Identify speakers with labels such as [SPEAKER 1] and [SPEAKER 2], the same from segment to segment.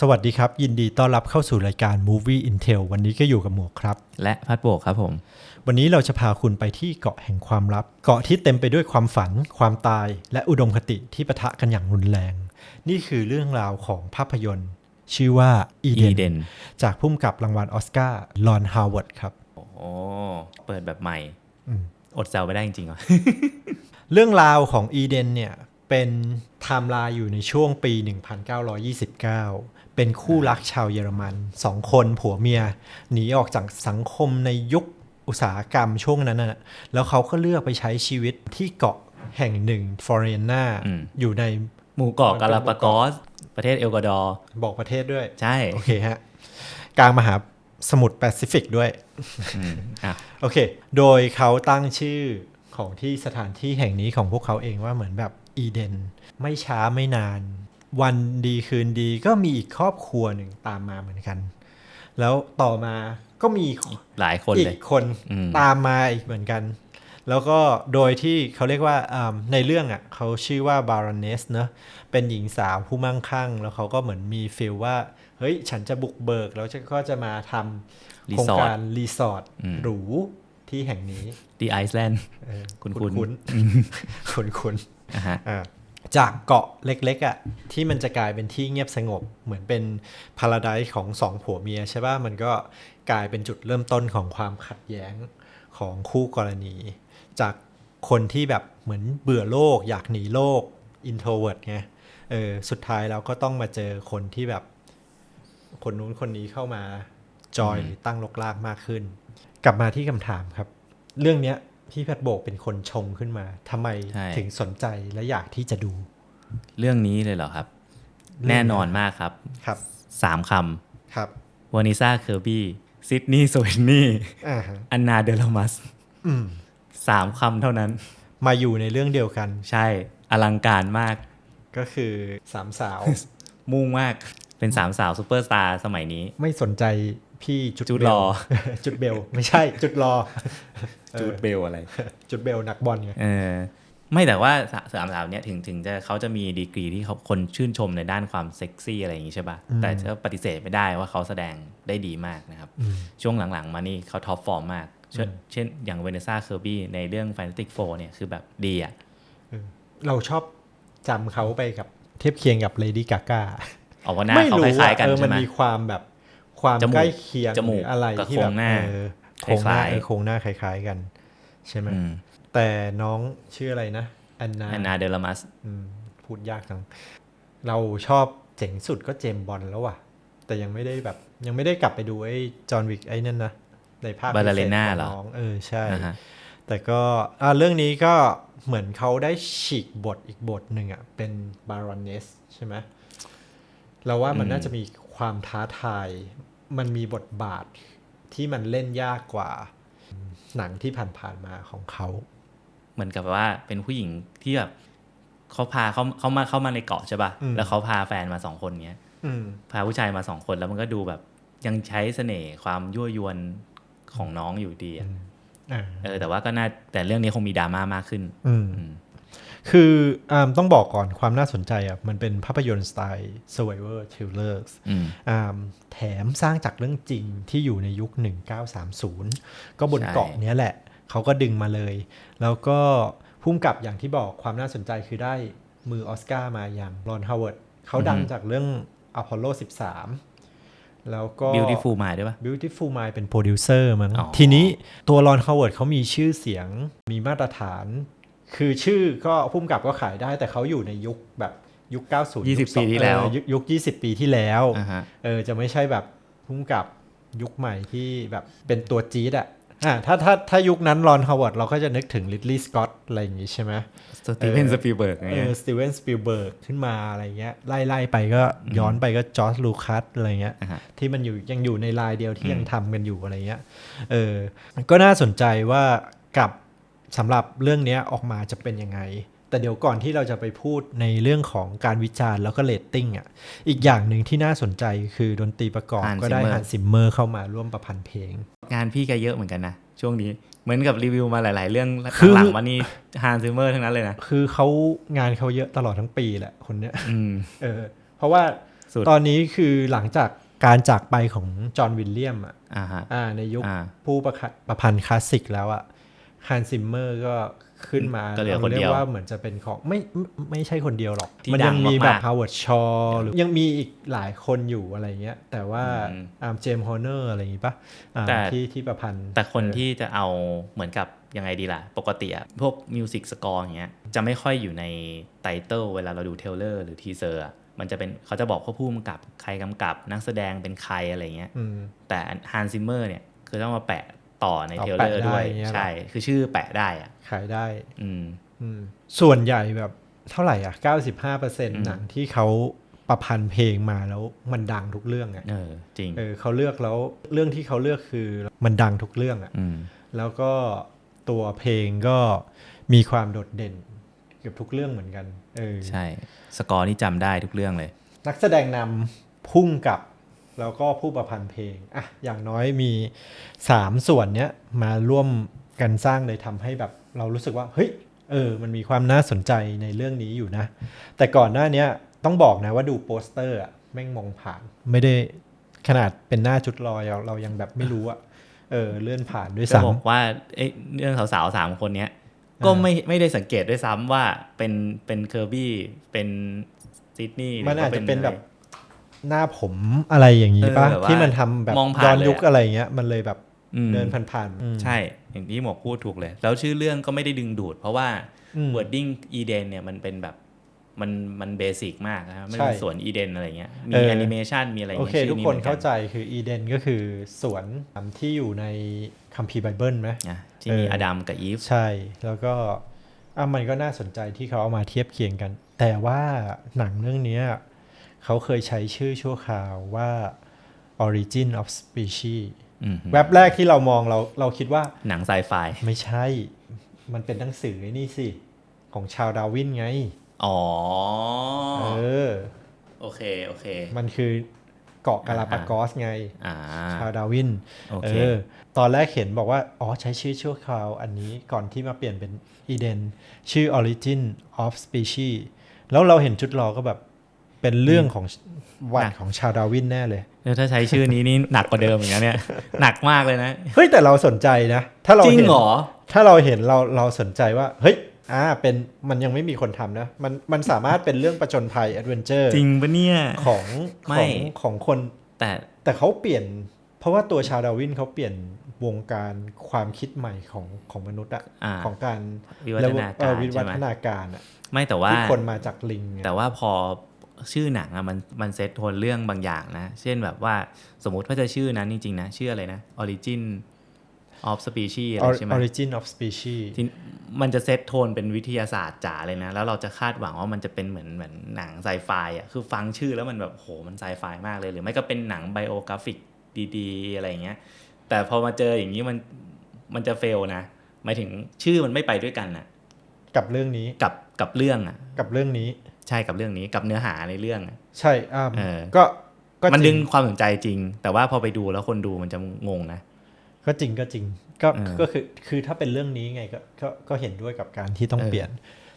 [SPEAKER 1] สวัสดีครับ ยินดีต้อนรับเข้าสู่รายการ Movie Intel วันนี้ก็อยู่กับหมวกครับ
[SPEAKER 2] และพัดโบกครับผม
[SPEAKER 1] วันนี้เราจะพาคุณไปที่เกาะแห่งความลับ เกาะที่เต็มไปด้วยความฝัน ความตาย และอุดมคติที่ปะทะกันอย่างรุนแรง นี่คือเรื่องราวของภาพยนตร์ ชื่อว่า Eden,
[SPEAKER 2] Eden
[SPEAKER 1] จากพุ่มกับรางวัลออสการ์ลอนฮาวเวิร์ดครับ
[SPEAKER 2] โอ้โหเปิดแบบใหม่
[SPEAKER 1] อืม
[SPEAKER 2] อดแซวไม่ได้จริงๆเหรอ
[SPEAKER 1] เรื่องราวของอีเดนเนี่ยเป็นไทม์ไลน์อยู่ในช่วงปี 1929 เป็นคู่รักชาวเยอรมันสองคนผัวเมีย หนีออกจากสังคมในยุคอุตสาหกรรมช่วงนั้นนะแล้วเขาก็เลือกไปใช้ชีวิตที่เกาะแห่งหนึ่งฟลอเรนนา
[SPEAKER 2] อืม
[SPEAKER 1] อยู่ใน
[SPEAKER 2] หมู่เกาะกาลาปากอส ประเทศเอลกวาดอร์
[SPEAKER 1] บอกประเทศด้วย
[SPEAKER 2] ใช่
[SPEAKER 1] โอเคฮะ กลางมหาสมุทรแปซิฟิกด้วย
[SPEAKER 2] อืมอะ
[SPEAKER 1] โอเค โดยเขาตั้งชื่อของที่สถานที่แห่งนี้ของพวกเขาเองว่าเหมือนแบบอีเดน ไม่ช้าไม่นาน วันดีคืนดีก็มีอีกครอบครัวหนึ่งตามมาเหมือนกัน แล้วต่อมาก็มี
[SPEAKER 2] หลายคน
[SPEAKER 1] อี
[SPEAKER 2] เลย
[SPEAKER 1] กคน
[SPEAKER 2] อืม
[SPEAKER 1] ตามมาอีกเหมือนกัน แล้วก็โดยที่เขาเรียกว่าอ่าในเรื่องอะเขาชื่อว่าบารอนเนสเนอะเป็นหญิงสาวผู้มั่งคั่ง แล้วเขาก็เหมือนมีฟีลว่าเฮ้ยฉันจะบุกเบิก แล้วฉันก็จะมาทำ
[SPEAKER 2] รี
[SPEAKER 1] โครง
[SPEAKER 2] สอร์
[SPEAKER 1] กา
[SPEAKER 2] ท
[SPEAKER 1] รรีสอร์ท
[SPEAKER 2] อืม
[SPEAKER 1] หรูที่แห่งนี้
[SPEAKER 2] ดีไอซ์แลนด์
[SPEAKER 1] เออ
[SPEAKER 2] คุ้นๆ
[SPEAKER 1] คุ้นคุ้นคุ้น
[SPEAKER 2] อะฮะ
[SPEAKER 1] ๆอ่า จากเกาะเล็กๆอะที่มันจะกลายเป็นที่เงียบสงบ เหมือนเป็นพาราไดซ์ของสองผัวเมียใช่ป่ะมันก็กลายเป็นจุดเริ่มต้นของความขัดแย้งของคู่กรณี จากคนที่แบบเหมือนเบื่อโลก อยากหนีโลก introvert ไงเออสุดท้ายเราก็ต้องมาเจอคนที่แบบ คนนู้นคนนี้เข้ามาจอยหรือตั้งลกลากมากขึ้น กลับมาที่คำถามครับ เรื่องเนี้ย พี่แพทย์โบกเป็นคนชงขึ้นมาทำไม
[SPEAKER 2] ใช่
[SPEAKER 1] ถึงสนใจและอยากที่จะดู
[SPEAKER 2] เรื่องนี้เลยเหรอครับ
[SPEAKER 1] เรื่อง
[SPEAKER 2] แน่นอนมากครับ
[SPEAKER 1] ครับ
[SPEAKER 2] สามค
[SPEAKER 1] ครับำ
[SPEAKER 2] วานิซาเคอร์บี้ซิดนีย์โซเวนนี่
[SPEAKER 1] อ่าฮะ
[SPEAKER 2] อันนาเดลมัส
[SPEAKER 1] อืม
[SPEAKER 2] สามคำเท่านั้น
[SPEAKER 1] มาอยู่ในเรื่องเดียวกัน
[SPEAKER 2] ใช่อลังการมาก
[SPEAKER 1] ก็คือสามสาว
[SPEAKER 2] มุ่งมากเป็นสามสาวซูเปอร์สตาร์สมัยนี้
[SPEAKER 1] ไม่สนใจ พี่จุด
[SPEAKER 2] จุด
[SPEAKER 1] เบ
[SPEAKER 2] ร
[SPEAKER 1] ล
[SPEAKER 2] อ
[SPEAKER 1] จุดเบล ไม่ใช่ จุดรอ
[SPEAKER 2] จูดเบลอะไร
[SPEAKER 1] จุดเบลนักบอลไง
[SPEAKER 2] เออไม่แต่ว่าสาสามสาวเนี้ยถึงถึงจะเขาจะมีดีกรีที่เขาคนชื่นชมในด้านความเซ็กซี่อะไรอย่างงี้ใช่ป่ะ แต่ก็ปฏิเสธไม่ได้ว่าเขาแสดงได้ดีมากนะครับ
[SPEAKER 1] อืม
[SPEAKER 2] ช่วงหลังๆมานี่เขาท็อปฟอร์มมากเช่นเช่นอย่างเวเนซ่าเคอร์บี้ในเรื่อง Fantastic Four เนี่ยคือแบบดีอะ
[SPEAKER 1] เราชอบจำเขาไปกับเทียบเคียงกับเลดี้กาก
[SPEAKER 2] ออกว่าหน้าเขาคล้ายๆกัน
[SPEAKER 1] เออ
[SPEAKER 2] ใช่
[SPEAKER 1] มัน
[SPEAKER 2] ไหม
[SPEAKER 1] มีความแบบ ความ
[SPEAKER 2] จมูก
[SPEAKER 1] ใกล้เคียง
[SPEAKER 2] จมูก
[SPEAKER 1] หรืออะไร
[SPEAKER 2] กับ
[SPEAKER 1] ที่แบบ
[SPEAKER 2] โครงหน้า
[SPEAKER 1] เออโครงหน้า
[SPEAKER 2] คล้ายๆ
[SPEAKER 1] เออโครงหน้าคล้ายๆกัน ใช่ไหม
[SPEAKER 2] อืม
[SPEAKER 1] แต่น้องชื่ออะไรนะแอนนา
[SPEAKER 2] อันนาเดลมัส
[SPEAKER 1] อืมพูดยากจัง เราชอบเจ๋งสุดก็เจมส์บอลแล้วว่ะ แต่ยังไม่ได้แบบ ยังไม่ได้กลับไปดูไอ้จอห์นวิกไอ้นั่นนะในภาค
[SPEAKER 2] บาลาเลน่า
[SPEAKER 1] พิศษ
[SPEAKER 2] เหรอ
[SPEAKER 1] ของงเออใช่
[SPEAKER 2] อ่าฮะ
[SPEAKER 1] แต่ก็อ่าเรื่องนี้ก็เหมือนเขาได้ฉีกบทอีกบทหนึ่งอะ เป็นบารอนเนสใช่ไหมเราว่ามันน่าจะมีความท้าทาย มันมีบทบาทที่มันเล่นยากกว่าหนังที่ผ่านๆมาของเขา
[SPEAKER 2] เหมือนกับว่าเป็นผู้หญิงที่แบบเขาพาเขาเขามาเข้ามาในเกาะใช่ป่ะ
[SPEAKER 1] อืม
[SPEAKER 2] แล้วเขาพาแฟนมาสองคนเงี้ย
[SPEAKER 1] อืม
[SPEAKER 2] พาผู้ชายมาสองคนแล้วมันก็ดูแบบยังใช้เสน่ห์ความยั่วยวนของน้องอยู่ดีอะ
[SPEAKER 1] อ่า
[SPEAKER 2] เออ แต่ว่าก็น่าแต่เรื่องนี้คงมีดราม่ามากขึ้น
[SPEAKER 1] อืม
[SPEAKER 2] อืม
[SPEAKER 1] คืออาต้องบอกก่อนความน่าสนใจอะมันเป็นภาพยนตร์สไตล์ survivor thrillers
[SPEAKER 2] อืม
[SPEAKER 1] อ่าแถมสร้างจากเรื่องจริงที่อยู่ในยุค 1930 ก็บน
[SPEAKER 2] ใช่
[SPEAKER 1] เกาะเนี้ยแหละ เขาก็ดึงมาเลย แล้วก็พุ่มกับอย่างที่บอกความน่าสนใจคือได้มือออสการ์มาอย่างรอนฮาวเวิร์ดเขาดังจากเรื่อง Apollo 13 แล้วก็
[SPEAKER 2] beautiful mind ด้วยป่ะ
[SPEAKER 1] Beautiful Mind เป็นโปรดิวเซอร์มั้ง
[SPEAKER 2] อ๋อ
[SPEAKER 1] ทีนี้ตัวรอนฮาวเวิร์ดเขามีชื่อเสียงมีมาตรฐาน คือชื่อก็พุ่มกับก็ขายได้ แต่เขาอยู่ในยุคแบบยุค 90
[SPEAKER 2] ยี่สิบ
[SPEAKER 1] ยุค
[SPEAKER 2] ปีที่แล้ว
[SPEAKER 1] เออยุคยุค 20 ปีที่แล้ว
[SPEAKER 2] อ่าฮะ
[SPEAKER 1] เออจะไม่ใช่แบบพุ่มกับยุคใหม่ที่แบบเป็นตัวจี๊ดอะอ่าถ้าถ้าถ้ายุคนั้นรอนฮาวเวิร์ดเราก็จะนึกถึงลิ d ลีย์สกอตอะไรอย่างงี้ใช่ไหม
[SPEAKER 2] สตีเวนสปีลเบิร์ก
[SPEAKER 1] เอ
[SPEAKER 2] เงี้ย
[SPEAKER 1] อสตีเวนสปิลเบิร์กขึ้นมาอะไรเงี้ยไล่ไล่ไปก็ย้อนไปก็จอร์จลูคัสอะไรเงี้ย
[SPEAKER 2] อ่าฮะ
[SPEAKER 1] ที่มันอยู่ยังอยู่ในลายเดียวที่
[SPEAKER 2] อืม
[SPEAKER 1] ยังทำกันอยู่อะไรเงี้ยเออก็น่าสนใจว่ากับ สำหรับเรื่องเนี้ยออกมาจะเป็นยังไง แต่เดี๋ยวก่อนที่เราจะไปพูดในเรื่องของการวิจารณ์แล้วก็เรตติ้งอะอีกอย่างหนึ่งที่น่าสนใจคือดนตรีประกอบ
[SPEAKER 2] Hans
[SPEAKER 1] ก็ได้
[SPEAKER 2] Zimmer
[SPEAKER 1] ฮันซิมเมอร์เข้ามาร่วมประพันธ์เพลง
[SPEAKER 2] งานพี่แกเยอะเหมือนกันนะ ช่วงนี้เหมือนกับรีวิวมาหลาย ๆ เรื่อง
[SPEAKER 1] คือ
[SPEAKER 2] หลังๆมานี่ฮานซิเมอร์ทั้งนั้นเลยนะ
[SPEAKER 1] คือเขางานเขาเยอะตลอดทั้งปีแหละคนเนี้ย
[SPEAKER 2] อืม
[SPEAKER 1] เออเพราะว่า
[SPEAKER 2] สุด
[SPEAKER 1] ตอนนี้คือหลังจากการจากไปของจอห์นวิลเลียมอะ
[SPEAKER 2] อ่าฮะ
[SPEAKER 1] อ่าในยุค
[SPEAKER 2] อ่า
[SPEAKER 1] ผู้ประคัประพันธ์คลาสสิกแล้วอะ ฮันซิมเมอร์ก็ขึ้นมา
[SPEAKER 2] ก็เหลือคน
[SPEAKER 1] รี
[SPEAKER 2] เดี
[SPEAKER 1] ย
[SPEAKER 2] ยว
[SPEAKER 1] กว่าเหมือนจะเป็นของไม่ไม่ไม่ใช่คนเดียวหรอก
[SPEAKER 2] ที่
[SPEAKER 1] มั
[SPEAKER 2] ดั
[SPEAKER 1] ยังมีแบบ
[SPEAKER 2] มากๆ
[SPEAKER 1] ฮาวเวิร์ดชอหรือยังมีอีกหลายคนอยู่อะไรเงี้ย แต่ว่า
[SPEAKER 2] อืม
[SPEAKER 1] อาร์มเจมส์ฮอร์เนอร์อะไรอย่างงี้ปะอ่า
[SPEAKER 2] แต่
[SPEAKER 1] ที่ที่ประพันธ์
[SPEAKER 2] แต่คนที่จะเอาเหมือนกับยังไงดีล่ะ ปกติอะพวกมิวสิกสกอร์อย่างเงี้ยจะไม่ค่อยอยู่ในไตเติลเวลาเราดูเทรลเลอร์หรือทีเซอร์มันจะเป็นเขาจะบอกว่าผู้กำกับใครกำกับ นักแสดงเป็นใครอะไรเงี้ย
[SPEAKER 1] อืม
[SPEAKER 2] แต่ฮันซิมเมอร์เนี่ยคือต้องมาแปะ ต่อใน
[SPEAKER 1] เอา
[SPEAKER 2] เทรลเลอร์
[SPEAKER 1] แปะได้
[SPEAKER 2] ด้วย
[SPEAKER 1] อย่างเงี้ยเหรอ
[SPEAKER 2] ใช่ คือชื่อแปะได้อะ
[SPEAKER 1] ขายได้
[SPEAKER 2] อืม
[SPEAKER 1] อืมส่วนใหญ่แบบเท่าไหร่อะ 95%หนังที่เขาประพันธ์เพลงมาแล้วมันดังทุกเรื่องอะ
[SPEAKER 2] เออจริง
[SPEAKER 1] เออเขาเลือกแล้วเรื่องที่เขาเลือกคือมันดังทุกเรื่องอะ
[SPEAKER 2] อืม
[SPEAKER 1] แล้วก็ตัวเพลงก็มีความโดดเด่นเกือบทุกเรื่องเหมือนกัน เออ
[SPEAKER 2] ใช่ สกอร์นี่จำได้ทุกเรื่องเลย
[SPEAKER 1] นักแสดงนำพุ่งกับ แล้วก็ผู้ประพันธ์เพลงอะอย่างน้อยมีสามส่วนเนี้ยมาร่วมกันสร้างเลยทำให้แบบเรารู้สึกว่าเฮ้ยเออมันมีความน่าสนใจในเรื่องนี้อยู่นะ แต่ก่อนหน้าเนี้ยต้องบอกนะว่าดูโปสเตอร์อะแม่งมองผ่าน ไม่ได้ขนาดเป็นหน้าจุดลอยเราเรายังแบบไม่รู้อะเออเลื่อนผ่านด้วย
[SPEAKER 2] จะ
[SPEAKER 1] ซ้ำ
[SPEAKER 2] บอกว่าเอ้ยเรื่องสาวๆสามคนเนี้ยก็ไม่ไม่ได้สังเกตด้วยซ้ำว่าเป็นเป็นเคอร์บี้เป็นซิดนีย์
[SPEAKER 1] มันอาจจะเป็นแบบ
[SPEAKER 2] หรื
[SPEAKER 1] หน้าผมอะไรอย่างนี้ป่ะ
[SPEAKER 2] เออแบบว่า
[SPEAKER 1] ที่มันทำแบบ
[SPEAKER 2] มองผ่าน
[SPEAKER 1] ย้อน
[SPEAKER 2] เลยอะ
[SPEAKER 1] ยุคอะไรเงี้ยมันเลยแบบ
[SPEAKER 2] อืม
[SPEAKER 1] เดินผ่านๆอืม
[SPEAKER 2] ใช่ อย่างที่หมวกพูดถูกเลย แล้วชื่อเรื่องก็ไม่ได้ดึงดูด เพราะว่า
[SPEAKER 1] อืม
[SPEAKER 2] wording Eden เนี่ยมันเป็นแบบมันมันเบสิกมากนะครับไม่
[SPEAKER 1] ใช่
[SPEAKER 2] เป็นสวนอีเดนอะไรเงี้ย มี
[SPEAKER 1] เออ
[SPEAKER 2] แอนิเมชันมีอะไร
[SPEAKER 1] โอ
[SPEAKER 2] เงี้ย
[SPEAKER 1] เค
[SPEAKER 2] ชื่
[SPEAKER 1] ทุก
[SPEAKER 2] ห
[SPEAKER 1] คน
[SPEAKER 2] มือ
[SPEAKER 1] เข้าใจคืออีเดนก็คือสวนที่อยู่ในคัมภีร์ไบเบิลไหม
[SPEAKER 2] นะที่มี
[SPEAKER 1] เออ
[SPEAKER 2] อดัมกับอีฟ
[SPEAKER 1] ใช่แล้วก็อะมันก็น่าสนใจที่เขาเอามาเทียบเคียงกัน แต่ว่าหนังเรื่องเนี้ย เขาเคยใช้ชื่อชั่วคราวว่า Origin of Species
[SPEAKER 2] อืม
[SPEAKER 1] แว็บแรกที่เรามองเราเราคิดว่า
[SPEAKER 2] หนังไซไฟ
[SPEAKER 1] ไม่ใช่ มันเป็นหนังสือไอ้นี่สิ ของชาวดาร์วินไง
[SPEAKER 2] อ๋อ
[SPEAKER 1] เออ
[SPEAKER 2] โอเค โอเค
[SPEAKER 1] มันคือเกาะกาลาปากอสไง
[SPEAKER 2] อ่า
[SPEAKER 1] ชาวดาร์วิน
[SPEAKER 2] โอ
[SPEAKER 1] เอ
[SPEAKER 2] เค
[SPEAKER 1] อตอนแรกเห็นบอกว่า อ๋อ ใช้ชื่อชั่วคราวอันนี้ก่อนที่มาเปลี่ยนเป็นอีเดน ชื่อ Origin of Species แล้วเราเห็นชุดรอก็แบบ เป็นเรื่องของวัน
[SPEAKER 2] หนัก
[SPEAKER 1] ของชาวดาร์วินแน่เลย
[SPEAKER 2] แล้วถ้าใช้ชื่อนี้นี่หนักกว่าเดิมอย่างเงี้ยเนี่ยหนักมากเลยนะ
[SPEAKER 1] เฮ้ยแต่เราสนใจนะ ถ้าเรา
[SPEAKER 2] จริง
[SPEAKER 1] เห็น
[SPEAKER 2] เหรอ
[SPEAKER 1] ถ้าเราเห็นเราเราสนใจว่า เฮ้ยอ่าเป็นมันยังไม่มีคนทำนะ มันมันสามารถเป็นเรื่องประจนภัยแอดเวนเจอร์
[SPEAKER 2] จริงปะเนี่ย
[SPEAKER 1] ของ
[SPEAKER 2] ไม่
[SPEAKER 1] ของของคน
[SPEAKER 2] แต่
[SPEAKER 1] แต่เขาเปลี่ยน เพราะว่าตัวชาวดาร์วินเขาเปลี่ยนวงการความคิดใหม่ของของมนุษย์อะ
[SPEAKER 2] อ่า
[SPEAKER 1] ของการ
[SPEAKER 2] วิวัฒนา
[SPEAKER 1] เอ
[SPEAKER 2] การ
[SPEAKER 1] อวิวั
[SPEAKER 2] ใช่ไหม
[SPEAKER 1] ฒนาการอะ
[SPEAKER 2] ไม่แต่ว่า
[SPEAKER 1] ที่คนมาจากลิงอะ
[SPEAKER 2] แต่ว่าพอ ชื่อหนังอะมันมันเซตโทนเรื่องบางอย่างนะ เช่นแบบว่าสมมติว่าจะชื่อนั้นจริงๆนะ ชื่ออะไรนะ Origin of Species อะไรใช่ไหม
[SPEAKER 1] Origin of Species
[SPEAKER 2] ที่มันจะเซตโทนเป็นวิทยาศาสตร์จ๋าเลยนะ แล้วเราจะคาดหวังว่ามันจะเป็นเหมือนเหมือนหนังไซไฟอะคือฟังชื่อแล้วมันแบบโหมันไซไฟมากเลย หรือไม่ก็เป็นหนังไบโอกราฟิกดีๆ อะไรอย่างเงี้ย แต่พอมาเจออย่างนี้มันมันจะเฟลนะหมายถึงชื่อมันไม่ไปด้วยกันน่ะ
[SPEAKER 1] กับเรื่องนี้
[SPEAKER 2] กับกับเรื่องอะ
[SPEAKER 1] กับเรื่องนี้
[SPEAKER 2] ใช่กับเรื่องนี้กับเนื้อหาในเรื่องอะ
[SPEAKER 1] ใช่อ่า
[SPEAKER 2] เออ
[SPEAKER 1] ก็ก็
[SPEAKER 2] มัน
[SPEAKER 1] จ
[SPEAKER 2] ดึ
[SPEAKER 1] ริ
[SPEAKER 2] ง
[SPEAKER 1] ง
[SPEAKER 2] ความสนใจจริง แต่ว่าพอไปดูแล้วคนดูมันจะงงนะ
[SPEAKER 1] ก็จริงก็จริงก็
[SPEAKER 2] เออ
[SPEAKER 1] ก็คือคือถ้าเป็นเรื่องนี้ไงก็ก็ก็เห็นด้วยกับการที่ต้อง
[SPEAKER 2] เออ
[SPEAKER 1] เปลี่ยน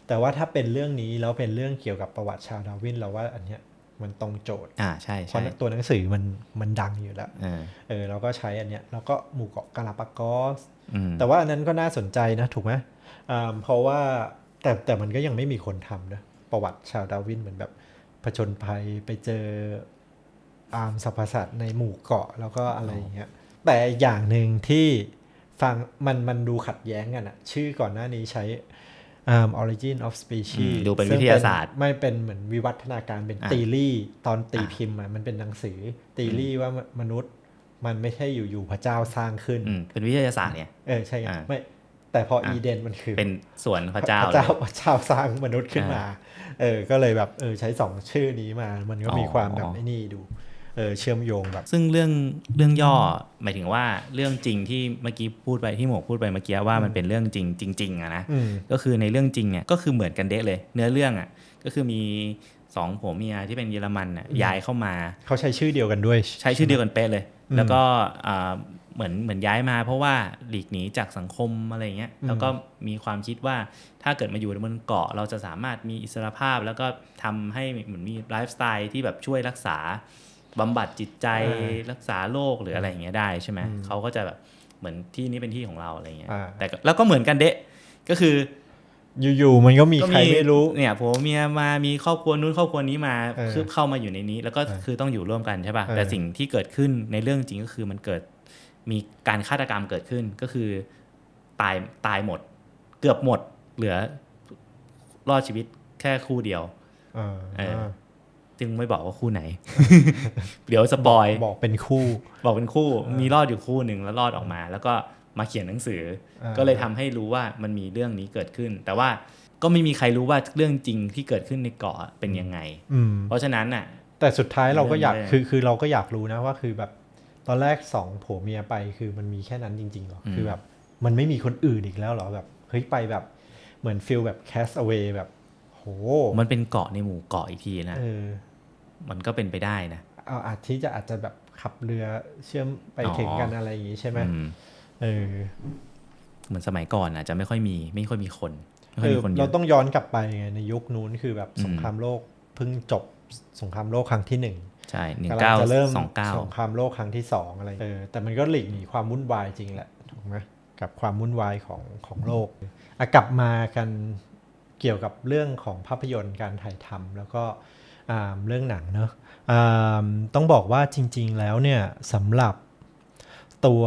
[SPEAKER 1] แต่ว่าถ้าเป็นเรื่องนี้แล้วเป็นเรื่องเกี่ยวกับประวัติชาวดาร์วินเราว่าอันเนี้ยมันตรงโจทย์
[SPEAKER 2] อ่าใช่
[SPEAKER 1] เพ
[SPEAKER 2] ใช่
[SPEAKER 1] ราะตัวหนังสือมันมันดังอยู่แล้ว
[SPEAKER 2] เออ
[SPEAKER 1] เออเราก็ใช้อันเนี้ยแล้วก็หมู่เกาะกาลาปากอส
[SPEAKER 2] อืม
[SPEAKER 1] แต่ว่าอันนั้นก็น่าสนใจนะถูกไหมอ่าเพราะว่าแต่แต่มันก็ยังไม่มีคนทำนะ ประวัติชาวดาร์วินเหมือนแบบผจญภัยไปเจออาร์มสรรพสัตว์ในหมู่เกาะแล้วก็อะไรอย่างเงี้ยแต่อย่างหนึ่งที่ฟังมันมันดูขัดแย้งกันอะชื่อก่อนหน้านี้ใช้ um, origin of
[SPEAKER 2] อื
[SPEAKER 1] species
[SPEAKER 2] มดูเป็น
[SPEAKER 1] ซึ่
[SPEAKER 2] วิ
[SPEAKER 1] ง
[SPEAKER 2] ทยาศาสตร์
[SPEAKER 1] ไม่เป็นเหมือนวิวัฒนาการเป็น
[SPEAKER 2] อะ
[SPEAKER 1] ตีรี่ตอนตี
[SPEAKER 2] อะ
[SPEAKER 1] พิมพ์อะมันเป็นหนังสือตีรี่ว่ามนุษย์มันไม่ใช่อยู่ๆพระเจ้าสร้างขึ้น
[SPEAKER 2] อืมเป็นวิทยาศาสตร์เนี่ย
[SPEAKER 1] เออใช่ไง
[SPEAKER 2] อะ
[SPEAKER 1] ไม่ แต่พอ
[SPEAKER 2] อะ
[SPEAKER 1] อีเดนมันคือ
[SPEAKER 2] เป็นส่วนพระเจ้า
[SPEAKER 1] พระเจ้า
[SPEAKER 2] เลย
[SPEAKER 1] พระเจ้าสร้างมนุษย์ขึ้นมา เออ ก็เลยแบบเออใช้สองชื่อนี้มา มันก็มี
[SPEAKER 2] อ๋อ
[SPEAKER 1] ความแบบไอ้นี่ดูเออเชื่อมโยงแบบ
[SPEAKER 2] ซึ่งเรื่องเรื่องย่อหมายถึงว่าเรื่องจริงที่เมื่อกี้พูดไปที่หมวกพูดไปเมื่อกี้ว่ามันเป็นเรื่องจริงจริงๆอะนะ
[SPEAKER 1] อืม
[SPEAKER 2] ก็คือในเรื่องจริงเนี่ยก็คือเหมือนกันเดะเลย เนื้อเรื่องอะก็คือมีสองผัวเมียที่เป็นเยอรมันอะย้ายเข้ามา
[SPEAKER 1] เขาใช้ชื่อเดียวกันด้วย
[SPEAKER 2] ใช้ชื่อเดียวกันเป๊ะเลย แล้วก็อ่าเหมือนเหมือนย้ายมา เพราะว่าหลีกหนีจากสังคมอะไรเงี้ยแล้วก็มีความคิดว่าถ้าเกิดมาอยู่บนเกาะเราจะสามารถมีอิสรภาพ แล้วก็ทำให้เหมือนมีไลฟ์สไตล์ที่แบบช่วยรักษาบำบัดจิตใจ
[SPEAKER 1] เออ
[SPEAKER 2] รักษาโรคหรืออะไรอย่างเงี้ยได้ใช่ไหมเขาก็จะแบบเหมือนที่นี้เป็นที่ของเราอะไรเงี้ย
[SPEAKER 1] อ่า
[SPEAKER 2] แต่ก็แล้วก็เหมือนกันเดะก็คือ
[SPEAKER 1] อยู่ๆมันก็มีใครไม่รู้
[SPEAKER 2] เนี่ยผัวเมียมามีครอบครัวนู้นครอบครัวนี้มา
[SPEAKER 1] เออ
[SPEAKER 2] คือเข้ามาอยู่ในนี้ แล้วก็
[SPEAKER 1] เออ
[SPEAKER 2] คือต้องอยู่ร่วมกันใช่ป่ะ
[SPEAKER 1] เออ
[SPEAKER 2] แต่สิ่งที่เกิดขึ้นในเรื่องจริงก็คือมันเกิดมีการฆาตกรรมเกิดขึ้นก็คือตายตายหมด เกือบหมดเหลือรอดชีวิตแค่คู่เดียว
[SPEAKER 1] เออ
[SPEAKER 2] เออจึงไม่บอกว่าคู่ไหน เดี๋ยวสปอย
[SPEAKER 1] บอกเป็นคู่
[SPEAKER 2] บอกเป็นคู่ มีรอดอยู่คู่หนึ่งแล้วรอดออกมา แล้วก็ มาเขียนหนังสือ
[SPEAKER 1] อ่า
[SPEAKER 2] ก็เลยทำให้รู้ว่ามันมีเรื่องนี้เกิดขึ้น แต่ว่าก็ไม่มีใครรู้ว่าเรื่องจริงที่เกิดขึ้นในเกาะเป็นยังไง
[SPEAKER 1] อืม
[SPEAKER 2] เพราะฉะนั้นน่ะ
[SPEAKER 1] แต่สุดท้ายเราก็อยาก
[SPEAKER 2] เรื่องแรก
[SPEAKER 1] คือคือเราก็อยากรู้นะว่าคือแบบตอนแรกสองผัวเมียไปคือมันมีแค่นั้นจริงๆหรอ
[SPEAKER 2] อืม
[SPEAKER 1] คือแบบมันไม่มีคนอื่นอีกแล้วเหรอแบบเฮ้ยไปแบบเหมือนฟิลแบบ cast away แบบโห
[SPEAKER 2] มันเป็นเกาะในหมู่เกาะอีกทีนะ
[SPEAKER 1] เออ
[SPEAKER 2] มันก็เป็นไปได้นะ
[SPEAKER 1] เอาอาจที่จะอาจจะแบบขับเรือเชื่อมไป
[SPEAKER 2] อ๋อ
[SPEAKER 1] ถึงกันอะไรอย่างงี้ใช่ไหม
[SPEAKER 2] อืม
[SPEAKER 1] เออ
[SPEAKER 2] เหมือนสมัยก่อนอาจจะไม่ค่อยมีไม่ค่อยมีคนไม่ค่
[SPEAKER 1] เอ
[SPEAKER 2] อย
[SPEAKER 1] อ
[SPEAKER 2] มีคนเย
[SPEAKER 1] เรา
[SPEAKER 2] อะ
[SPEAKER 1] ต้องย้อนกลับไปไงในยุคนู้นคือแบบ
[SPEAKER 2] อืม
[SPEAKER 1] สงครามโลกเพิ่งจบสงครามโลกครั้งที่หนึ่ง
[SPEAKER 2] ใช่หนึ่ง
[SPEAKER 1] กำลัง
[SPEAKER 2] เก้า
[SPEAKER 1] จะเริ่ม
[SPEAKER 2] สองเก้า
[SPEAKER 1] สงครามโลกครั้งที่สองอะไรเออแต่มันก็หลีกหนีความวุ่นวายจริงแหละถูกไหมกับความวุ่นวายของของโลกอะกลับมากันเกี่ยวกับเรื่องของภาพยนตร์การถ่ายทำแล้วก็อ่าเรื่องหนังเนอะอ่าต้องบอกว่าจริง ๆ แล้วเนี่ยสำหรับตัว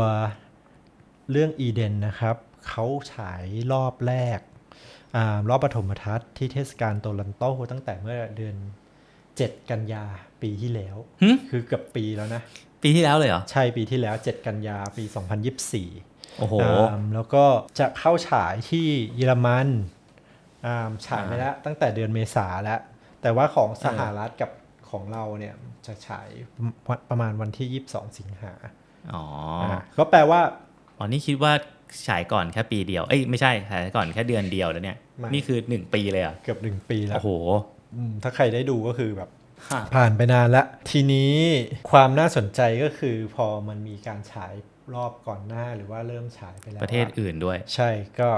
[SPEAKER 1] เรื่องอีเดนนะครับเขาฉายรอบแรกอารอบปฐมทัศน์ที่เทศกาลโตลันโตตั้งแต่เมื่อเดือน 7 กันยาปีที่แล้ว
[SPEAKER 2] หึ
[SPEAKER 1] คือเกือบปีแล้วนะ
[SPEAKER 2] ปีที่แล้วเลยเหรอ
[SPEAKER 1] ใช่ปีที่แล้ว 7 กันยาปี 2024
[SPEAKER 2] โอ้โห
[SPEAKER 1] อ่าแล้วก็จะเข้าฉายที่เยอรมันอ่าฉายไปแล้วตั้งแต่เดือนเมษาแล้ว แต่ว่าของสหรัฐกับของเราเนี่ยจะฉายวันประมาณวันที่ 22 สิงหา
[SPEAKER 2] อ๋อา
[SPEAKER 1] ก็แปลว่า
[SPEAKER 2] อ๋อนี่คิดว่าฉายก่อนแค่ปีเดียว เอ้ยไม่ใช่ฉายก่อนแค่เดือนเดียวแล้วเนี่ย
[SPEAKER 1] ไม่
[SPEAKER 2] นี่คือหนึ่งปีเลยเหรอะ
[SPEAKER 1] เกือบหนึ่งปีแล้ว
[SPEAKER 2] โอ้โห
[SPEAKER 1] อืมถ้าใครได้ดูก็คือแบบ
[SPEAKER 2] ฮะ
[SPEAKER 1] ผ่านไปนานแล้วทีนี้ความน่าสนใจก็คือพอมันมีการฉายรอบก่อนหน้าหรือว่าเริ่มฉายไปแล้ว
[SPEAKER 2] ประเทศ
[SPEAKER 1] อะ
[SPEAKER 2] อื่นด้วย
[SPEAKER 1] ใช่ก็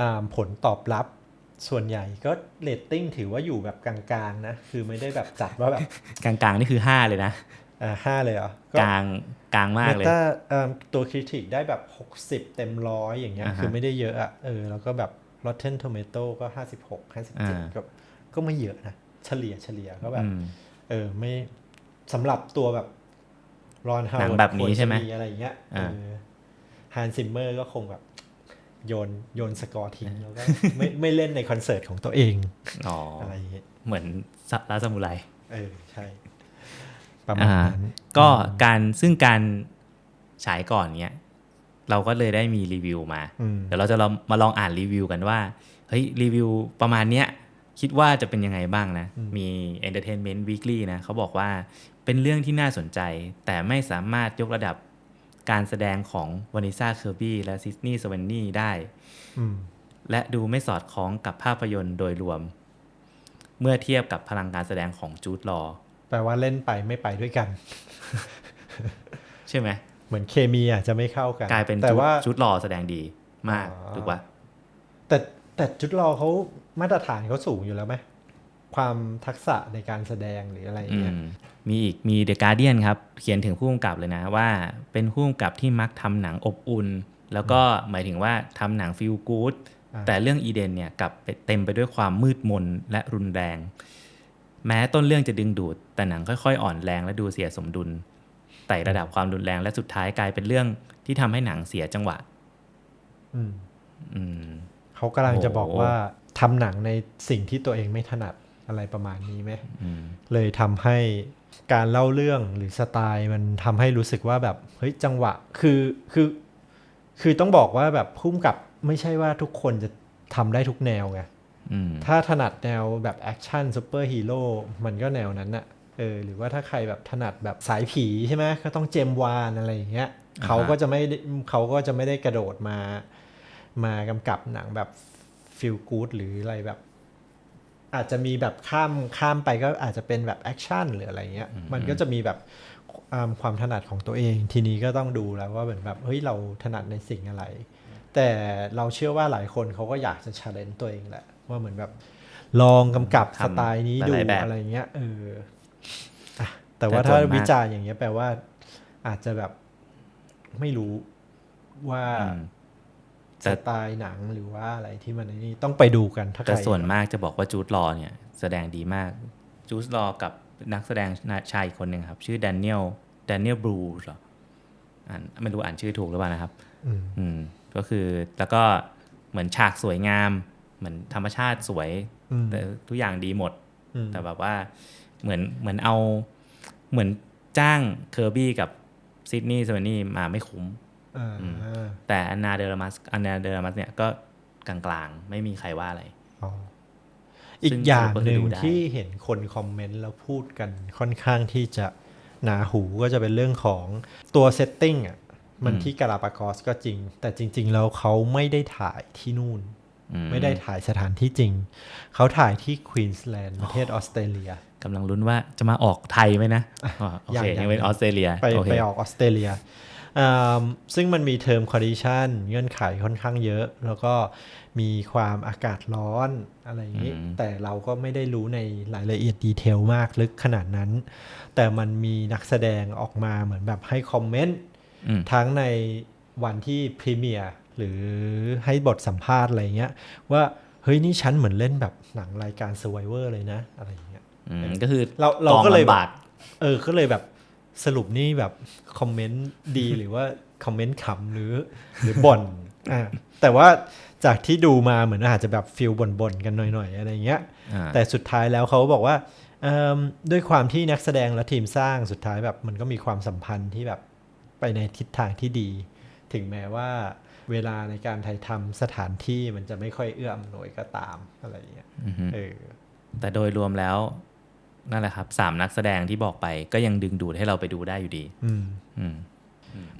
[SPEAKER 1] อ่าผลตอบรับ ส่วนใหญ่ก็เรตติ้งถือว่าอยู่แบบกลางๆนะ คือไม่ได้แบบจัดว่าแบบ
[SPEAKER 2] กลางๆ นี่คือห้าเลยนะ
[SPEAKER 1] อ่าห้าเลยเหรอ
[SPEAKER 2] กลางกลางมากเลย
[SPEAKER 1] ถ้าตัวคริติกได้แบบ 60 เต็มร้อยอย่างเงี้ย
[SPEAKER 2] อ่าฮะ
[SPEAKER 1] คือไม่ได้เยอะอะเออแล้วก็แบบ Rotten Tomato ก็ 56
[SPEAKER 2] อ่า
[SPEAKER 1] 57ก็ก็ไม่เยอะนะ เฉลี่ยเฉลี่ยก็แบบ
[SPEAKER 2] อืม
[SPEAKER 1] เออไม่สำหรับตัวแบบรอนฮาว
[SPEAKER 2] หนังแบบนี้ใช่ไหม
[SPEAKER 1] อะไรอย่างเงี้ย
[SPEAKER 2] อ่า
[SPEAKER 1] ฮันซิมเมอร์ก็คงแบบ โยนโยนสกอร์ทิ้งแล้วก็ ไม่ไม่เล่นในคอนเสิร์ตของตัวเอง
[SPEAKER 2] อ๋อ
[SPEAKER 1] อะไรอย่างเงี้ย
[SPEAKER 2] เหมือนซาลาซามูไร
[SPEAKER 1] เออ ใช่ ประมาณนั้น
[SPEAKER 2] ก็การซึ่งการฉายก่อนเนี้ยเราก็เลยได้มีรีวิวมา
[SPEAKER 1] อืม
[SPEAKER 2] เดี๋ยวเราจะลองมาลองอ่านรีวิวกันว่า เฮ้ยรีวิวประมาณเนี้ยคิดว่าจะเป็นยังไงบ้างนะ มี Entertainment Weekly นะเขาบอกว่าเป็นเรื่องที่น่าสนใจ แต่ไม่สามารถยกระดับการแสดงของวานิซาเคอร์บี้และซิสนีย์สเวนนี่ได้
[SPEAKER 1] อืม
[SPEAKER 2] และดูไม่สอดคล้องกับภาพยนตร์โดยรวม เมื่อเทียบกับพลังการแสดงของจูดลอ
[SPEAKER 1] แปลว่าเล่นไปไม่ไปด้วยกัน
[SPEAKER 2] ใช่ไหม
[SPEAKER 1] เหมือนเคมีอาจจะไม่เข้ากัน
[SPEAKER 2] กลายเป็น
[SPEAKER 1] แต่
[SPEAKER 2] จูด
[SPEAKER 1] ว่า
[SPEAKER 2] จูดลอแสดงดีมาก
[SPEAKER 1] อ๋อ
[SPEAKER 2] ถูกปะ
[SPEAKER 1] แต่แต่จุดรอเขามาตรฐานเขาสูงอยู่แล้วไหมความทักษะในการแสดงหรืออะไรอย่าง
[SPEAKER 2] อื
[SPEAKER 1] เงี้ย
[SPEAKER 2] มมีอีกมีเดอะการเดียนครับ เขียนถึงผู้กำกับเลยนะว่า เป็นผู้กำกับที่มักทำหนังอบอุ่น แล้วก็หมายถึงว่าทำหนังฟิลกู๊ด
[SPEAKER 1] อ่า
[SPEAKER 2] แต่เรื่องอีเดนเนี่ยกลับเต็มไปด้วยความมืดมนและรุนแรง แม้ต้นเรื่องจะดึงดูด แต่หนังค่อยๆ อ่อนแรงและดูเสียสมดุลไต่ระดับความรุนแรงและสุดท้ายกลายเป็นเรื่องที่ทำให้หนังเสียจังหวะ
[SPEAKER 1] อืม
[SPEAKER 2] อืม
[SPEAKER 1] เขากำลังจะบอก
[SPEAKER 2] โอ้
[SPEAKER 1] ว่าทำหนังในสิ่งที่ตัวเองไม่ถนัดอะไรประมาณนี้ไหม
[SPEAKER 2] อืม
[SPEAKER 1] เลยทำให้การเล่าเรื่องหรือสไตล์มันทำให้รู้สึกว่าแบบเฮ้ยจังหวะ คือคือ คือต้องบอกว่าแบบพุ่มกับไม่ใช่ว่าทุกคนจะทำได้ทุกแนวไง
[SPEAKER 2] อืม
[SPEAKER 1] ถ้าถนัดแนวแบบแอคชั่นซูเปอร์ฮีโร่มันก็แนวนั้นน่ะเออหรือว่าถ้าใครแบบถนัดแบบสายผีใช่ไหมก็ต้องเจมส์วานอะไรอย่างเงี้ย
[SPEAKER 2] อ่าฮะ
[SPEAKER 1] เขาก็จะไม่ได้เขาก็จะไม่ได้กระโดดมามากำกับหนังแบบฟิลกู๊ดหรืออะไรแบบ อาจจะมีแบบข้ามข้ามไปก็อาจจะเป็นแบบแอคชั่นหรืออะไรเงี้ยมันก็จะมีแบบอ่าความถนัดของตัวเอง ทีนี้ก็ต้องดูแล้วว่าเหมือนแบบเฮ้ยเราถนัดในสิ่งอะไร แต่เราเชื่อว่าหลายคนเขาก็อยากจะชาเลนจ์ตัวเองแหละ ว่าเหมือนแบบ ลองกำกับ
[SPEAKER 2] ทำ
[SPEAKER 1] สไตล์นี้ดู
[SPEAKER 2] หลายๆแบบ
[SPEAKER 1] อะไรเงี้ยเอออะแต่ว่า
[SPEAKER 2] แต่
[SPEAKER 1] ถ้า
[SPEAKER 2] ส่วนมาก
[SPEAKER 1] วิจารณ์อย่างเงี้ยแปลว่า อาจจะแบบไม่รู้ว่า
[SPEAKER 2] อืมแต่
[SPEAKER 1] สไตล์หนังหรือว่าอะไรที่มันไอ้นี่ต้องไปดูกันถ้าใค
[SPEAKER 2] แต่
[SPEAKER 1] ร
[SPEAKER 2] ส่วนมากจะบอกว่าจูดลอเนี่ย แสดงดีมากจูดลอกับนักแสดงชายอีกคนหนึ่งครับ ชื่อแดเนียลแดเนียลบรูเหรออ่านไม่รู้อ่านชื่อถูกหรือเปล่านะครับ
[SPEAKER 1] อืม
[SPEAKER 2] อืมก็คือแล้วก็เหมือนฉากสวยงาม เหมือนธรรมชาติสวย
[SPEAKER 1] อืม
[SPEAKER 2] แต่ทุกอย่างดีหมด
[SPEAKER 1] อืม
[SPEAKER 2] แต่แบบว่าเหมือนเหมือนเอาเหมือนจ้างเคอร์บี้กับซิดนีย์สวนี่มาไม่คุ้ม
[SPEAKER 1] อ่า
[SPEAKER 2] อืมแต่อันนาเดลมัสอันนาเดลมัสเนี่ยก็กลางๆ ไม่มีใครว่าอะไร
[SPEAKER 1] อ๋ออี
[SPEAKER 2] ซึ่
[SPEAKER 1] ก
[SPEAKER 2] ง
[SPEAKER 1] อย่าง
[SPEAKER 2] ก็
[SPEAKER 1] ห
[SPEAKER 2] คือ
[SPEAKER 1] นึ่ง
[SPEAKER 2] ดูได้
[SPEAKER 1] ที่เห็นคนคอมเมนต์แล้วพูดกันค่อนข้างที่จะหนาหูก็จะเป็นเรื่องของตัวเซตติ้งอะมันที่กาลาปากอสก็จริง แต่จริง ๆ แล้วเขาไม่ได้ถ่ายที่นู่น
[SPEAKER 2] อื
[SPEAKER 1] ไม่ได้ถ่ายสถานที่จริง เขาถ่ายที่ควีนส์แลนด์ประเทศออสเตรเลีย
[SPEAKER 2] กำลังลุ้นว่าจะมาออกไทยไหมนะอ๋อโอเค
[SPEAKER 1] ยัง
[SPEAKER 2] ยังเป็น
[SPEAKER 1] ยัง
[SPEAKER 2] ออสเตรเลีย
[SPEAKER 1] ไป
[SPEAKER 2] โอเค
[SPEAKER 1] ไปออกออสเตรเลียอ่าซึ่งมันมีเทอมคอนดิชันเงื่อนไขค่อนข้างเยอะ แล้วก็มีความอากาศร้อนอะไรอย่างนี้
[SPEAKER 2] อืม
[SPEAKER 1] แต่เราก็ไม่ได้รู้ในรายละเอียดดีเทลมากลึกขนาดนั้น แต่มันมีนักแสดงออกมาเหมือนแบบให้คอมเมนต์
[SPEAKER 2] อืม
[SPEAKER 1] ทั้งในวันที่พรีเมียร์ หรือให้บทสัมภาษณ์อะไรเงี้ยว่าเฮ้ยนี่ฉันเหมือนเล่นแบบหนังรายการ Survivor เลยนะ อะไรอย่างเงี้ย
[SPEAKER 2] อืมก็คือ
[SPEAKER 1] เราเราก็เลย
[SPEAKER 2] อง
[SPEAKER 1] แบ
[SPEAKER 2] ลำบา
[SPEAKER 1] บเออก็เลยแบบสรุปนี่แบบคอมเมนต์ดีหรือว่าคอมเมนต์ขำหรือหรือบ่นอ่าแต่ว่าจากที่ดูมาเหมือนอาจจะแบบฟิลบ่นๆกันหน่อยๆอะไรเงี้ย
[SPEAKER 2] อ่า
[SPEAKER 1] แต่สุดท้ายแล้วเขาบอกว่าเอิ่มด้วยความที่นักแสดงและทีมสร้างสุดท้ายแบบมันก็มีความสัมพันธ์ที่แบบไปในทิศทางที่ดี ถึงแม้ว่า เวลาในการถ่ายทำสถานที่มันจะไม่ค่อยเอื้ออำนวยก็ตามอะไรอย่างเงี้ย
[SPEAKER 2] อือฮึ
[SPEAKER 1] เออ
[SPEAKER 2] แต่โดยรวมแล้วนั่นแหละครับสามนักแสดงที่บอกไปก็ยังดึงดูดให้เราไปดูได้อยู่ดี
[SPEAKER 1] อืม
[SPEAKER 2] อืม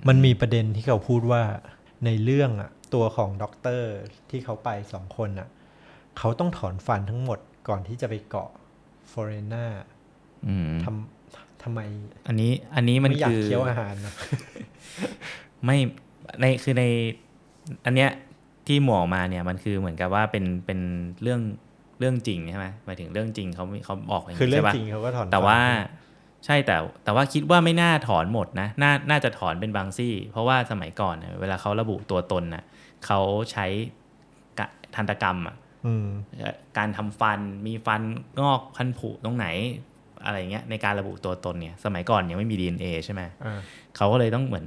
[SPEAKER 1] มันมีประเด็นที่เขาพูดว่าในเรื่องอะตัวของด็อกเตอร์ที่เขาไปสองคนอะเขาต้องถอนฟันทั้งหมดก่อนที่จะไปเกาะฟอเรนา
[SPEAKER 2] อืม
[SPEAKER 1] ทำทำไม
[SPEAKER 2] อันนี้ อันนี้มัน
[SPEAKER 1] ไม่อยาก
[SPEAKER 2] คือ
[SPEAKER 1] เคี้ยวอาหารนะ
[SPEAKER 2] ไม่ในคือใน อันเนี้ยที่หมออกมาเนี่ยมันคือเหมือนกับว่าเป็นเป็นเรื่องเรื่องจริงใช่ไหมหมายถึงเรื่องจริงเขาเขาบอกอย่าง
[SPEAKER 1] คือ
[SPEAKER 2] นี้
[SPEAKER 1] เรื่อง
[SPEAKER 2] ใช่ปะ
[SPEAKER 1] จริงเขาก็ถอน
[SPEAKER 2] แต่ว่า
[SPEAKER 1] ฟัน
[SPEAKER 2] ใช่แต่แต่ว่าคิดว่าไม่น่าถอนหมดนะน่าน่าจะถอนเป็นบางซี่ เพราะว่าสมัยก่อนเนี่ยเวลาเขาระบุตัวตนน่ะเขาใช้กะทันตกรรมอะ
[SPEAKER 1] อืม
[SPEAKER 2] เอ่อการทำฟันมีฟันงอกพันผุตรงไหนอะไรเงี้ยในการระบุตัวตนเนี่ย สมัยก่อนยังไม่มี DNA ใช่ไหม
[SPEAKER 1] อ่า
[SPEAKER 2] เขาก็เลยต้องเหมือน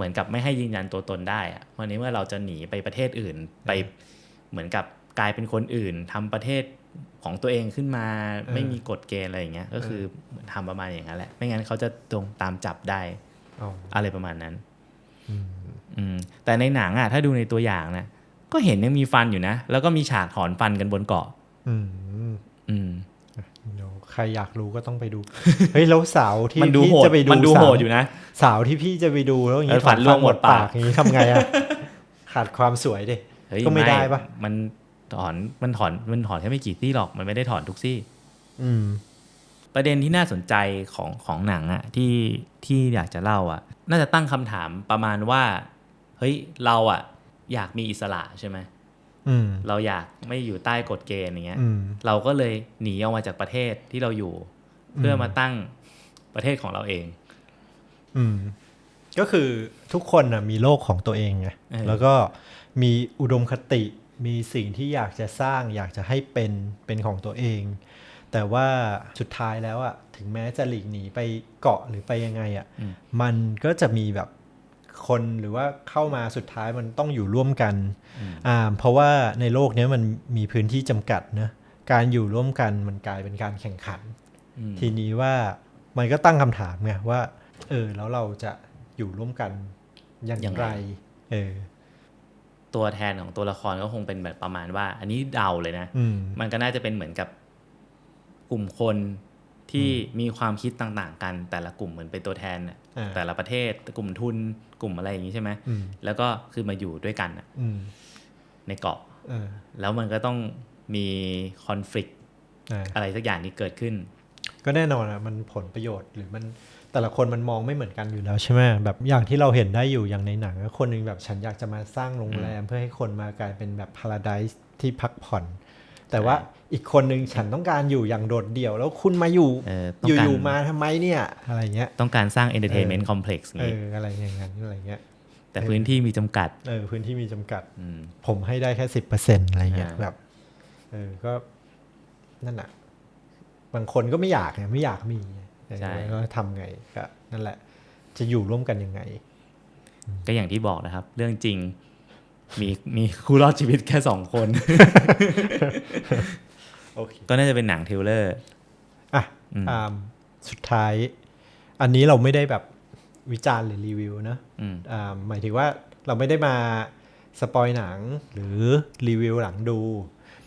[SPEAKER 2] เหมือนกับไม่ให้ยืนยันตัวตนได้อะวันนี้เมื่อเราจะหนีไปประเทศอื่น ไปเหมือนกับกลายเป็นคนอื่นทำประเทศของตัวเองขึ้นมา
[SPEAKER 1] เออ
[SPEAKER 2] ไม่มีกฎเกณฑ์อะไรอย่างเงี้ยก็คือเหมือนทำประมาณอย่างนั้นแหละไม่งั้นเขาจะตรงตามจับได้
[SPEAKER 1] อ๋อ
[SPEAKER 2] อะไรประมาณนั้น
[SPEAKER 1] อืม
[SPEAKER 2] อืมแต่ในหนังอะถ้าดูในตัวอย่างนะก็เห็นยังมีฟันอยู่นะ แล้วก็มีฉากถอนฟันกันบนเกาะ
[SPEAKER 1] อืม
[SPEAKER 2] อืม
[SPEAKER 1] เดี๋ยวใครอยากรู้ก็ต้องไปดู เฮ้ยแล้วสาวที่
[SPEAKER 2] มันดู
[SPEAKER 1] พี่
[SPEAKER 2] โหด
[SPEAKER 1] จะไปดู
[SPEAKER 2] มันดู
[SPEAKER 1] สาว
[SPEAKER 2] โหดอยู่นะ
[SPEAKER 1] สาวที่พี่จะไปดูแล้วอย่าง
[SPEAKER 2] เอ
[SPEAKER 1] นี้
[SPEAKER 2] อฝัน
[SPEAKER 1] ถอ
[SPEAKER 2] ร่วงหมดปาก
[SPEAKER 1] อย่างนี้ทำไงอะขาดความสวยดิ
[SPEAKER 2] เฮ้ย
[SPEAKER 1] ก็ไม่ได้ปะ
[SPEAKER 2] มันถอนมันถอนมันถอนแค่ไม่กี่ซี่หรอกมันไม่ได้ถอนทุกซี่
[SPEAKER 1] อืม
[SPEAKER 2] ประเด็นที่น่าสนใจของของหนังอะที่ที่อยากจะเล่าอะน่าจะตั้งคำถามประมาณว่า เฮ้ยเราอะอยากมีอิสระใช่ไหม
[SPEAKER 1] อืม
[SPEAKER 2] เราอยากไม่อยู่ใต้กฎเกณฑ์อย่างเงี้ย
[SPEAKER 1] อืม
[SPEAKER 2] เราก็เลยหนีออกมาจากประเทศที่เราอยู่ เพื่อมาตั้งประเทศของเราเอง
[SPEAKER 1] อืมก็คือทุกคนนะมีโลกของตัวเองไง
[SPEAKER 2] เออ
[SPEAKER 1] แล้วก็มีอุดมคติ มีสิ่งที่อยากจะสร้าง อยากจะให้เป็นเป็นของตัวเอง แต่ว่าสุดท้ายแล้วอะถึงแม้จะหลีกหนีไปเกาะหรือไปยังไงอะ
[SPEAKER 2] อืม
[SPEAKER 1] มันก็จะมีแบบ คนหรือว่าเข้ามาสุดท้ายมันต้องอยู่ร่วมกันอ่าเพราะว่าในโลกเนี้ยมันมีพื้นที่จำกัดนะการอยู่ร่วมกันมันกลายเป็นการแข่งขัน
[SPEAKER 2] อืม
[SPEAKER 1] ทีนี้ว่ามันก็ตั้งคำถามไงว่า เออแล้วเราจะอยู่ร่วมกันอย่างไร เออ
[SPEAKER 2] ตัวแทนของตัวละครก็คงเป็นแบบประมาณว่า อันนี้เดาเลยนะ
[SPEAKER 1] อืม
[SPEAKER 2] มันก็น่าจะเป็นเหมือนกับกลุ่มคน ที่มีความคิดต่างๆ กันแต่ละกลุ่มเหมือนเป็นตัวแทนน่ะ
[SPEAKER 1] อ่า
[SPEAKER 2] แต่ละประเทศกลุ่มทุนกลุ่มอะไรอย่างนี้ใช่ไหม
[SPEAKER 1] อืม
[SPEAKER 2] แล้วก็คือมาอยู่ด้วยกันน่ะ
[SPEAKER 1] อืม
[SPEAKER 2] ในเกาะ
[SPEAKER 1] เออ
[SPEAKER 2] แล้วมันก็ต้องมีคอน FLICT
[SPEAKER 1] อ่า
[SPEAKER 2] อะไรสักอย่างที่เกิดขึ้น
[SPEAKER 1] ก็แน่นอนอะมันผลประโยชน์หรือมันแต่ละคนมันมองไม่เหมือนกันอยู่แล้วใช่ไหมแบบอย่างที่เราเห็นได้อยู่อย่างในหนังก็คนหนึงแบบฉันอยากจะมาสร้างโรงแรมเพื่อให้คนมากลายเป็นแบบพาราไดซ์ที่พักผ่อน แต่ว่าอีกคนหนึ่งฉันต้องการอยู่อย่างโดดเดี่ยว แล้วคุณมาอยู่
[SPEAKER 2] เออต้องการ
[SPEAKER 1] อยู่ๆมาทำไมเนี่ยอะไรเงี้ย
[SPEAKER 2] ต้องการสร้าง entertainment complex
[SPEAKER 1] เอ
[SPEAKER 2] นี้
[SPEAKER 1] ออะไรอย่างนั้นอะไรเงี้ย
[SPEAKER 2] แต่พื้นที่มีจำกัด
[SPEAKER 1] เออพื้นที่มีจำกัด
[SPEAKER 2] อืม
[SPEAKER 1] ผมให้ได้แค่สิบเปอร์เซ็นอะไรเงี้ย
[SPEAKER 2] อ่า
[SPEAKER 1] แบบเออก็นั่นแหะบางคนก็ไม่อยากไงไม่อยากมีเออแล้วก็ทำไงก็นั่นแหละ จะอยู่ร่วมกันยังไง
[SPEAKER 2] ก็อย่างที่บอกนะครับ เรื่องจริง มีมีคู่รอดชีวิตแค่สองคน
[SPEAKER 1] โอเค
[SPEAKER 2] ก็น่าจะเป็นหนังเทรลเลอร์
[SPEAKER 1] อะ
[SPEAKER 2] อืม
[SPEAKER 1] อ่าสุดท้าย อันนี้เราไม่ได้แบบวิจารณ์หรือรีวิวนะ
[SPEAKER 2] อืม
[SPEAKER 1] อ่าหมายถึงว่าเราไม่ได้มาสปอยหนังหรือรีวิวหลังดู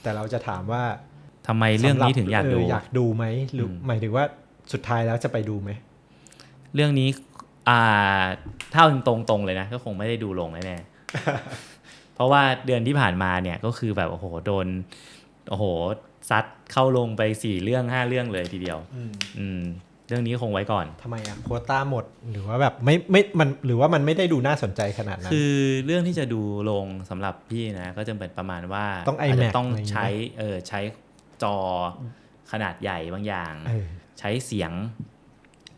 [SPEAKER 1] แต่เราจะถามว่า
[SPEAKER 2] ทำไมเรื่องนี้ถึงอยากดู
[SPEAKER 1] เอยากดูไหมหรืออ
[SPEAKER 2] ม
[SPEAKER 1] หมายถึงว่าสุดท้ายแล้วจะไปดูไหม
[SPEAKER 2] เรื่องนี้อ่าถ้าเอาตรงๆเลยนะ ก็คงไม่ได้ดูลงแน่ๆ เพราะว่าเดือนที่ผ่านมาเนี่ยก็คือแบบโอ้โหโดนโอ้โหซัดเข้าลงไปสี่เรื่องห้าเรื่องเลยทีเดียว อืมเรื่องนี้คงไว้ก่อน
[SPEAKER 1] ทำไมอะโควต้าหมดหรือว่าแบบไม่ไม่มันหรือว่ามันไม่ได้ดูน่าสนใจขนาดนั้น
[SPEAKER 2] คือเรื่องที่จะดูลงสำหรับพี่นะ ก็จะเป็นประมาณว่า
[SPEAKER 1] ต้องา
[SPEAKER 2] จจะ
[SPEAKER 1] iMac
[SPEAKER 2] ต้อง
[SPEAKER 1] อะไรอย่างเงี้ย
[SPEAKER 2] ใช้เออใช้จอขนาดใหญ่บางอย่าง
[SPEAKER 1] เออ
[SPEAKER 2] ใช้เสียง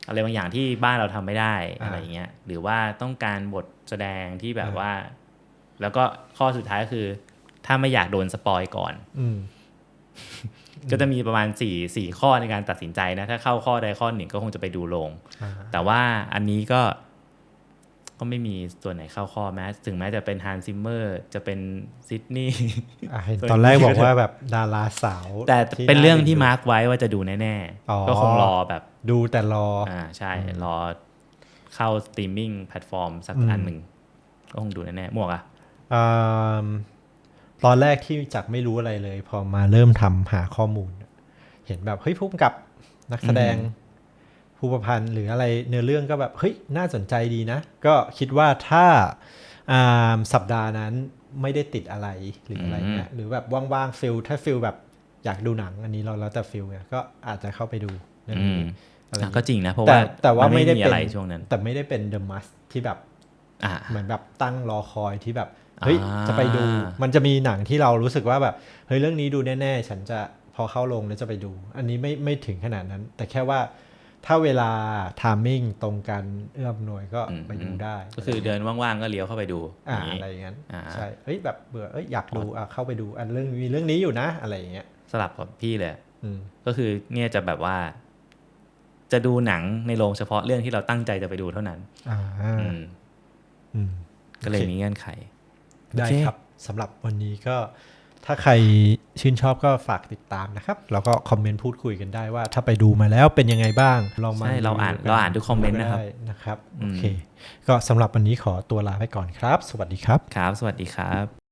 [SPEAKER 2] อะไรบางอย่างที่บ้านเราทำไม่ได้
[SPEAKER 1] อ่า
[SPEAKER 2] อะไรเงี้ยหรือว่าต้องการบทแสดงที่แบบว่า แล้วก็ข้อสุดท้ายคือ ถ้าไม่อยากโดนสปอยก่อน
[SPEAKER 1] อืม
[SPEAKER 2] ก็จะมีประมาณ4ี่สี่ข้อในการตัดสินใจนะ ถ้าเข้าข้อใดข้อหนึ่งก็คงจะไปดูลง
[SPEAKER 1] อ่า
[SPEAKER 2] แต่ว่าอันนี้ก็ ก็ไม่มีส่วนไหนเข้าข้อแม้ ถึงแม้จะเป็นฮันซิมเมอร์ จะเป็นซิดนีย์
[SPEAKER 1] อะเห็นตอนแรกบอกว่าแบบดาราสาว
[SPEAKER 2] แต่
[SPEAKER 1] ที่
[SPEAKER 2] เป็นเรื่องที่
[SPEAKER 1] น่า
[SPEAKER 2] มาร์กไว้ว่าจะดูแน่
[SPEAKER 1] อ๋อ
[SPEAKER 2] ๆก็คงรอแบบ
[SPEAKER 1] ดูแต่รอ
[SPEAKER 2] อ่าใช่ รอเข้าสตรีมมิ่งแพลตฟอร์มสัก
[SPEAKER 1] อืม
[SPEAKER 2] อันหนึ่งก็คงดูแน่ๆหมวกอะ
[SPEAKER 1] อ่า ตอนแรกที่จากไม่รู้อะไรเลย พอมาเริ่มทำหาข้อมูล เห็นแบบเฮ้ยผู้กำกับนักแสดงผู้ประพันธ์หรืออะไรเนื้อเรื่องก็แบบเฮ้ยน่าสนใจดีนะ ก็คิดว่าถ้าอ่าสัปดาห์นั้นไม่ได้ติดอะไรหรืออะไรเงี้ยหรือแบบว่างๆฟิลถ้าฟิลแบบอยากดูหนังอันนี้เราแล้วแต่ฟิลไงก็อาจจะเข้าไปดูเรื่อง
[SPEAKER 2] อืม
[SPEAKER 1] นี้อะไร
[SPEAKER 2] อะ
[SPEAKER 1] เงี้ย
[SPEAKER 2] ก็จริงนะเพราะ
[SPEAKER 1] แต่
[SPEAKER 2] ว่า
[SPEAKER 1] แต่ว่าไม่ได้
[SPEAKER 2] น
[SPEAKER 1] เป็น
[SPEAKER 2] อะไรช่วงนั้น
[SPEAKER 1] แต่ไม่ได้เป็น The Must ที่แบบ
[SPEAKER 2] อ่า
[SPEAKER 1] เหมือนแบบตั้งรอคอยที่แบบ เฮ้ย
[SPEAKER 2] อ่า
[SPEAKER 1] จะไปดู มันจะมีหนังที่เรารู้สึกว่าแบบเฮ้ยเรื่องนี้ดูแน่ ๆ ฉันจะพอเข้าลงแล้วจะไปดู อันนี้ไม่ไม่ถึงขนาดนั้น แต่แค่ว่าถ้าเวลาทามมิ่งตรงกันเอื้อมหน่วยก็
[SPEAKER 2] อืม
[SPEAKER 1] ไปดูได้
[SPEAKER 2] ก็คือเดินว่างๆก็เลี้ยวเข้าไปดู
[SPEAKER 1] อ่า
[SPEAKER 2] ย่างงี้
[SPEAKER 1] อะไรอย่างนั้น
[SPEAKER 2] อ่า
[SPEAKER 1] ใช่เฮ้ยแบบเบื่อเอ้ยอยากดูอะเข้าไปดูอันเรื่องมีเรื่องนี้อยู่นะอะไรอย่างเงี้ย
[SPEAKER 2] สลับกับพี่เลย
[SPEAKER 1] อืม
[SPEAKER 2] ก็คือเนี่ยจะแบบว่า จะดูหนังในโรงเฉพาะเรื่องที่เราตั้งใจจะไปดูเท่านั้น
[SPEAKER 1] อ่า
[SPEAKER 2] อืม
[SPEAKER 1] อืม
[SPEAKER 2] ก็เลย
[SPEAKER 1] โอเค
[SPEAKER 2] มีเงื่อนไข
[SPEAKER 1] ได้
[SPEAKER 2] โอเค
[SPEAKER 1] ครับสำหรับวันนี้ก็ถ้าใครชื่นชอบก็ฝากติดตามนะครับ แล้วก็คอมเมนต์พูดคุยกันได้ว่า ถ้าไปดูมาแล้วเป็นยังไงบ้างลองมา
[SPEAKER 2] ใช่เราอ่าน
[SPEAKER 1] วิวกั
[SPEAKER 2] เราอ่านทุกคอมเมนต์นะครับ
[SPEAKER 1] ได้นะครับ
[SPEAKER 2] อื
[SPEAKER 1] โอ
[SPEAKER 2] ม
[SPEAKER 1] เค ก็สำหรับวันนี้ขอตัวลาไปก่อนครับ สวัสดีครับ
[SPEAKER 2] ครับ สวัสดีครับ